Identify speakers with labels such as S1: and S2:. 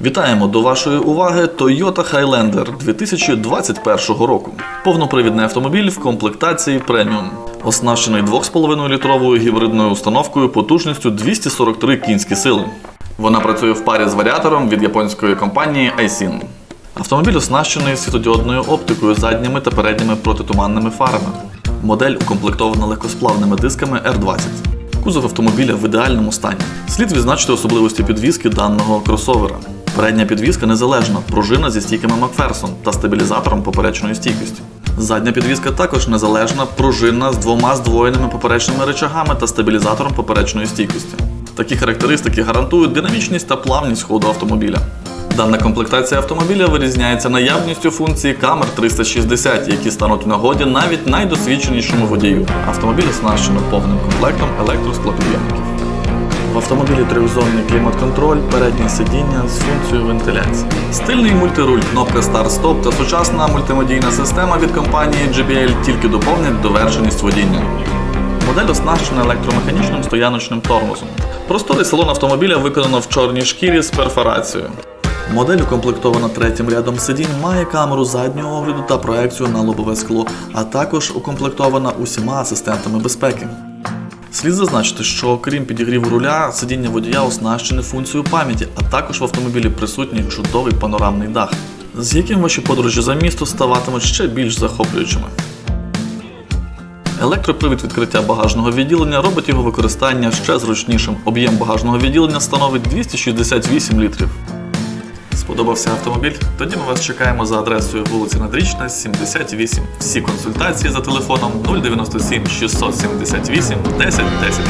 S1: Вітаємо до вашої уваги Toyota Highlander 2021 року. Повнопривідний автомобіль в комплектації преміум, оснащений 2,5 літровою гібридною установкою потужністю 243 кінські сили. Вона працює в парі з варіатором від японської компанії Aisin. Автомобіль оснащений світодіодною оптикою задніми та передніми протитуманними фарами. Модель укомплектована легкосплавними дисками R20. Кузов автомобіля в ідеальному стані. Слід відзначити особливості підвізки даного кросовера. Передня підвізка незалежна, пружина зі стійками Макферсон та стабілізатором поперечної стійкості. Задня підвізка також незалежна, пружинна з двома здвоєними поперечними речагами та стабілізатором поперечної стійкості. Такі характеристики гарантують динамічність та плавність ходу автомобіля. Дана комплектація автомобіля вирізняється наявністю функції камер 360, які стануть в нагоді навіть найдосвідченішому водію. Автомобіль оснащено повним комплектом електросклопідйомників. В автомобілі трьохзонний клімат-контроль, переднє сидіння з функцією вентиляції. Стильний мультируль, кнопка старт-стоп та сучасна мультимедійна система від компанії JBL тільки доповнять довершеність водіння. Модель оснащена електромеханічним стояночним тормозом. Просторий салон автомобіля виконано в чорній шкірі з перфорацією. Модель укомплектована третім рядом сидінь, має камеру заднього огляду та проекцію на лобове скло, а також укомплектована усіма асистентами безпеки. Слід зазначити, що окрім підігріву руля, сидіння водія оснащене функцією пам'яті, а також в автомобілі присутній чудовий панорамний дах, з яким ваші подорожі за місто ставатимуть ще більш захоплюючими. Електропривід відкриття багажного відділення робить його використання ще зручнішим. Об'єм багажного відділення становить 268 літрів. Сподобався автомобіль? Тоді ми вас чекаємо за адресою вулиця Надрічна, 78. Всі консультації за телефоном 097 678 10 10.